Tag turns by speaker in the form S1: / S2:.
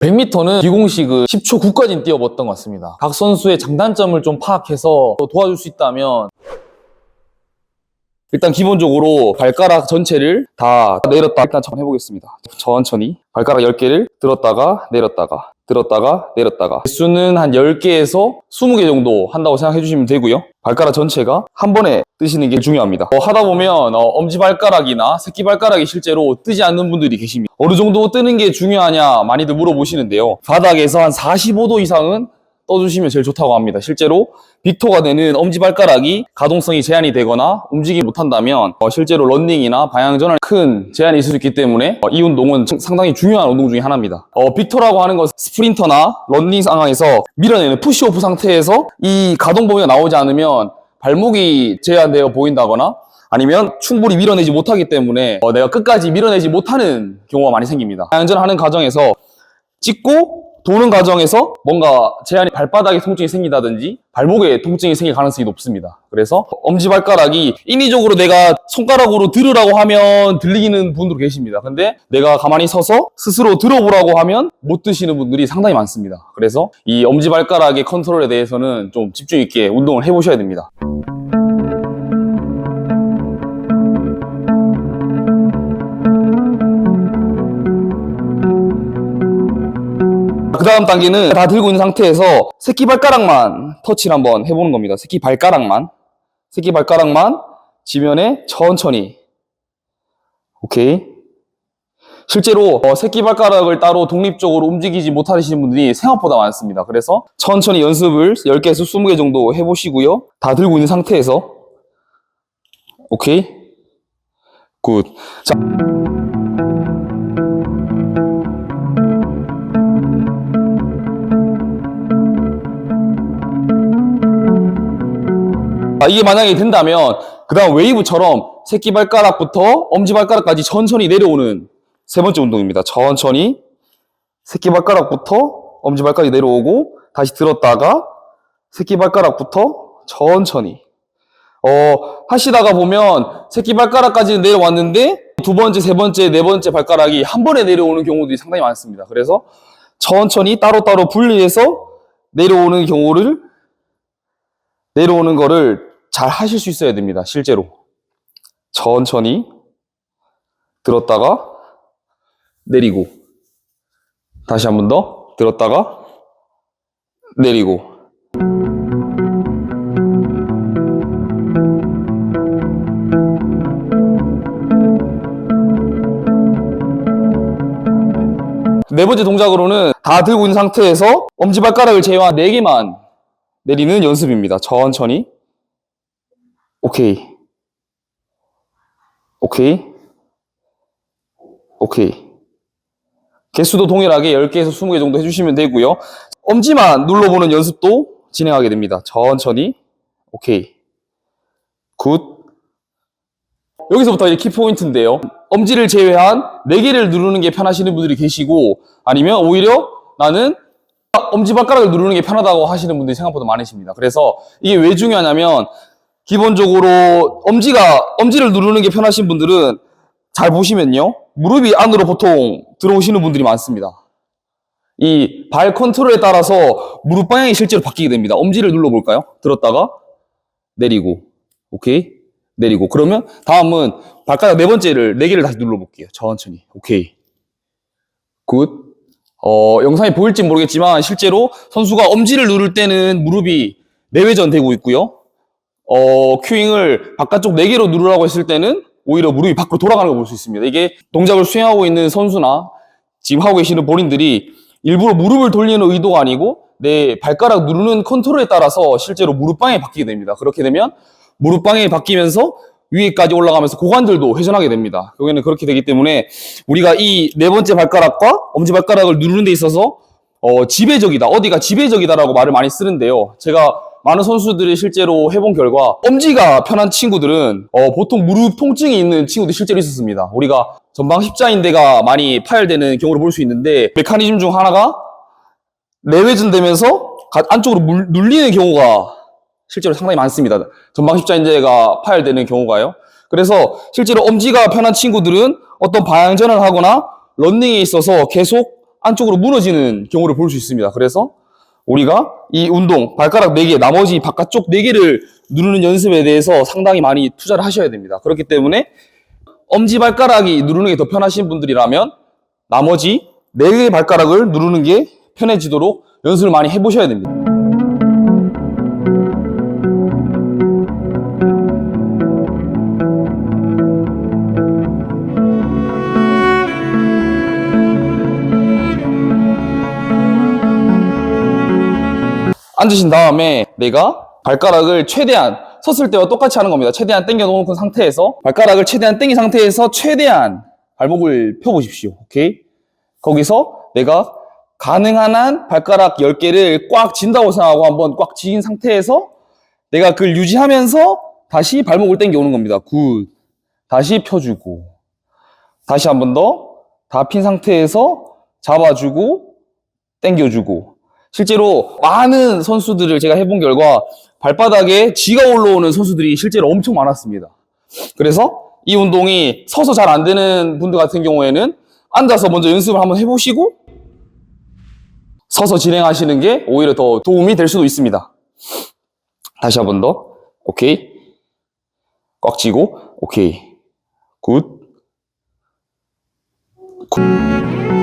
S1: 100m는 비공식은 10초 9까지는 뛰어봤던 것 같습니다. 각 선수의 장단점을 좀 파악해서 도와줄 수 있다면 일단 기본적으로 발가락 전체를 다 내렸다 일단 한번 해보겠습니다. 천천히 발가락 10개를 들었다가 내렸다가 들었다가 내렸다가 수는 한 10개에서 20개 정도 한다고 생각해 주시면 되고요. 발가락 전체가 한 번에 뜨시는 게 중요합니다. 어, 하다 보면 어, 엄지발가락이나 새끼발가락이 실제로 뜨지 않는 분들이 계십니다. 어느 정도 뜨는 게 중요하냐 많이들 물어보시는데요. 바닥에서 한 45도 이상은 떠주시면 제일 좋다고 합니다. 실제로 빅토가 되는 엄지발가락이 가동성이 제한이 되거나 움직이지 못한다면 어, 실제로 런닝이나 방향전환 큰 제한이 있을 수 있기 때문에 어, 이 운동은 상당히 중요한 운동 중에 하나입니다. 어, 빅토라고 하는 것은 스프린터나 런닝 상황에서 밀어내는 푸시오프 상태에서 이 가동 범위가 나오지 않으면 발목이 제한되어 보인다거나 아니면 충분히 밀어내지 못하기 때문에 어, 내가 끝까지 밀어내지 못하는 경우가 많이 생깁니다. 방향전환하는 과정에서 찍고 도는 과정에서 뭔가 제한이 발바닥에 통증이 생기다든지 발목에 통증이 생길 가능성이 높습니다. 그래서 엄지발가락이 인위적으로 내가 손가락으로 들으라고 하면 들리는 분들 계십니다. 근데 내가 가만히 서서 스스로 들어보라고 하면 못 드시는 분들이 상당히 많습니다. 그래서 이 엄지발가락의 컨트롤에 대해서는 좀 집중 있게 운동을 해보셔야 됩니다. 그 다음 단계는 다 들고 있는 상태에서 새끼 발가락만 터치를 한번 해보는 겁니다. 새끼 발가락만. 새끼 발가락만 지면에 천천히. 오케이. 실제로 어, 새끼 발가락을 따로 독립적으로 움직이지 못하시는 분들이 생각보다 많습니다. 그래서 천천히 연습을 10개에서 20개 정도 해보시고요. 다 들고 있는 상태에서. 오케이. 굿. 자. 이게 만약에 된다면 그 다음 웨이브처럼 새끼발가락부터 엄지발가락까지 천천히 내려오는 세 번째 운동입니다. 천천히 새끼발가락부터 엄지발가락이 내려오고 다시 들었다가 새끼발가락부터 천천히 어, 하시다가 보면 새끼발가락까지는 내려왔는데 두 번째, 세 번째, 네 번째 발가락이 한 번에 내려오는 경우들이 상당히 많습니다. 그래서 천천히 따로따로 분리해서 내려오는 경우를 내려오는 거를 잘 하실 수 있어야 됩니다. 실제로. 천천히 들었다가 내리고 다시 한 번 더 들었다가 내리고 네 번째 동작으로는 다 들고 있는 상태에서 엄지발가락을 제외한 4개만 내리는 연습입니다. 천천히. 오케이. 오케이. 오케이. 개수도 동일하게 10개에서 20개 정도 해주시면 되고요. 엄지만 눌러보는 연습도 진행하게 됩니다. 천천히. 오케이. 굿. 여기서부터 이제 키포인트인데요. 엄지를 제외한 4개를 누르는 게 편하시는 분들이 계시고 아니면 오히려 나는 엄지발가락을 누르는 게 편하다고 하시는 분들이 생각보다 많으십니다. 그래서 이게 왜 중요하냐면 기본적으로 엄지가 엄지를 누르는 게 편하신 분들은 잘 보시면요. 무릎이 안으로 보통 들어오시는 분들이 많습니다. 이 발 컨트롤에 따라서 무릎 방향이 실제로 바뀌게 됩니다. 엄지를 눌러볼까요? 들었다가 내리고 오케이 내리고 그러면 다음은 발가락 네 번째를 네 개를 다시 눌러볼게요. 천천히 오케이 굿 어, 영상이 보일지 모르겠지만 실제로 선수가 엄지를 누를 때는 무릎이 내외전 되고 있고요. 어, 큐잉을 바깥쪽 4개로 누르라고 했을 때는 오히려 무릎이 밖으로 돌아가는 걸 볼 수 있습니다. 이게 동작을 수행하고 있는 선수나 지금 하고 계시는 본인들이 일부러 무릎을 돌리는 의도가 아니고 내 발가락 누르는 컨트롤에 따라서 실제로 무릎 방향이 바뀌게 됩니다. 그렇게 되면 무릎 방향이 바뀌면서 위에까지 올라가면서 고관들도 회전하게 됩니다. 결국에는 그렇게 되기 때문에 우리가 이 네 번째 발가락과 엄지발가락을 누르는 데 있어서 어, 지배적이다. 어디가 지배적이다라고 말을 많이 쓰는데요. 제가 많은 선수들이 실제로 해본 결과 엄지가 편한 친구들은 어, 보통 무릎 통증이 있는 친구들이 실제로 있었습니다. 우리가 전방 십자인대가 많이 파열되는 경우를 볼 수 있는데 메커니즘 중 하나가 내외전되면서 가- 안쪽으로 물- 눌리는 경우가 실제로 상당히 많습니다. 전방 십자인대가 파열되는 경우가요. 그래서 실제로 엄지가 편한 친구들은 어떤 방향전을 하거나 런닝에 있어서 계속 안쪽으로 무너지는 경우를 볼 수 있습니다. 그래서 우리가 이 운동, 발가락 4개, 나머지 바깥쪽 4개를 누르는 연습에 대해서 상당히 많이 투자를 하셔야 됩니다. 그렇기 때문에 엄지발가락이 누르는 게 더 편하신 분들이라면 나머지 4개의 발가락을 누르는 게 편해지도록 연습을 많이 해보셔야 됩니다. 앉으신 다음에 내가 발가락을 최대한 섰을 때와 똑같이 하는 겁니다. 최대한 당겨 놓은 상태에서 발가락을 최대한 당긴 상태에서 최대한 발목을 펴 보십시오. 오케이? 거기서 내가 가능한 한 발가락 10개를 꽉 진다고 생각하고 한번 꽉 쥐인 상태에서 내가 그걸 유지하면서 다시 발목을 당겨 오는 겁니다. 굿. 다시 펴주고 다시 한 번 더 다 핀 상태에서 잡아주고 당겨주고 실제로 많은 선수들을 제가 해본 결과 발바닥에 쥐가 올라오는 선수들이 실제로 엄청 많았습니다. 그래서 이 운동이 서서 잘 안 되는 분들 같은 경우에는 앉아서 먼저 연습을 한번 해보시고 서서 진행하시는 게 오히려 더 도움이 될 수도 있습니다. 다시 한 번 더. 오케이. 꽉 쥐고. 오케이. 굿. 굿.